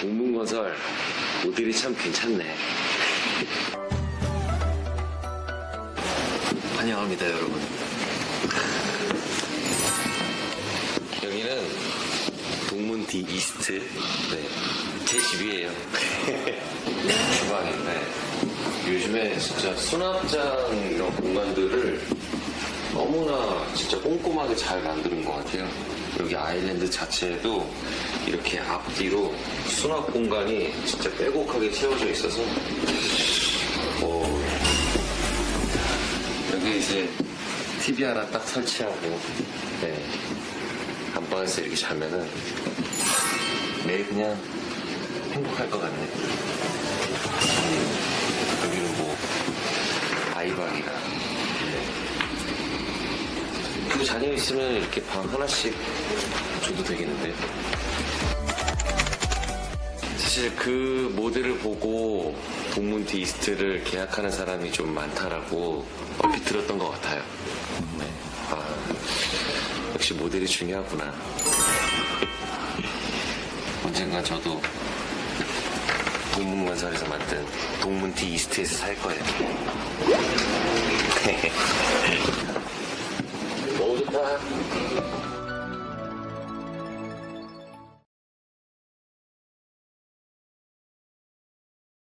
동문건설 모델이 참 괜찮네. 환영합니다, 여러분. 여기는 동문 디 이스트. 네. 제 집이에요. 주방인데 요즘에 진짜 수납장 이런 공간들을 너무나 진짜 꼼꼼하게 잘 만드는 것 같아요. 여기 아일랜드 자체에도 이렇게 앞뒤로 수납 공간이 진짜 빼곡하게 채워져 있어서 오, 여기 이제 TV 하나 딱 설치하고 네, 안방에서 이렇게 자면은 매일 그냥 행복할 것 같네. 여기는 뭐 아이방이랑 네. 그리고 자녀 있으면 이렇게 방 하나씩 줘도 되겠는데. 사실 그 모델을 보고 동문 디스트를 계약하는 사람이 좀 많다라고 얼핏 들었던 것 같아요. 네. 아, 역시 모델이 중요하구나. 언젠가 저도 동문건설에서 만든 동문 디 이스트에서 살 거예요. left.